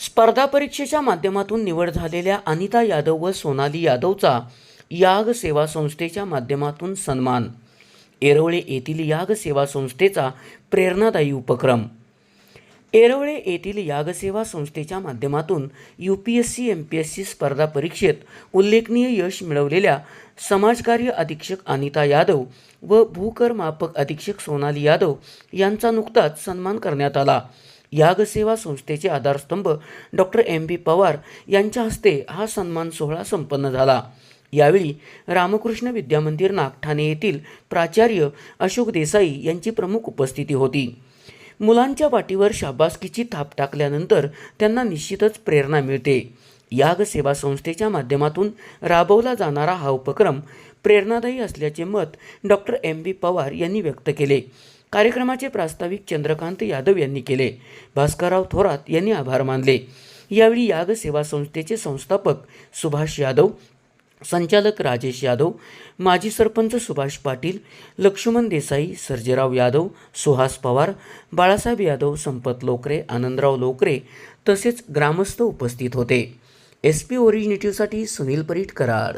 स्पर्धा परीक्षेच्या माध्यमातून निवड झालेल्या अनिता यादव व सोनाली यादवचा याग सेवा संस्थेच्या माध्यमातून सन्मान. येरवळे येथील याग सेवा संस्थेचा प्रेरणादायी उपक्रम. येरवळे येथील यागसेवा संस्थेच्या माध्यमातून U P S C M P S C स्पर्धा परीक्षेत उल्लेखनीय यश मिळवलेल्या समाजकार्य अधीक्षक अनिता यादव व भूकर मापक अधीक्षक सोनाली यादव यांचा नुकताच सन्मान करण्यात आला. यागसेवा संस्थेचे आधारस्तंभ डॉक्टर एम बी पवार यांच्या हस्ते हा सन्मान सोहळा संपन्न झाला. यावेळी रामकृष्ण विद्यामंदिर नागठाणे येथील प्राचार्य अशोक देसाई यांची प्रमुख उपस्थिती होती. मुलांच्या पाठीवर शाबासकीची थाप टाकल्यानंतर त्यांना निश्चितच प्रेरणा मिळते. याग सेवा संस्थेच्या माध्यमातून राबवला जाणारा हा उपक्रम प्रेरणादायी असल्याचे मत डॉक्टर एम बी पवार यांनी व्यक्त केले. कार्यक्रमाचे प्रास्ताविक चंद्रकांत यादव यांनी केले. भास्करराव थोरात यांनी आभार मानले. यावेळी याग सेवा संस्थेचे संस्थापक सुभाष यादव संचालक राजेश यादव माजी सरपंच सुभाष पाटील लक्ष्मण देसाई सर्जेराव यादव सुहास पवार बाळासाहेब यादव संपत लोकरे आनंदराव लोकरे तसेच ग्रामस्थ उपस्थित होते. एस पी ओरिजिनेटिव्हसाठी सुनील परीट कराड.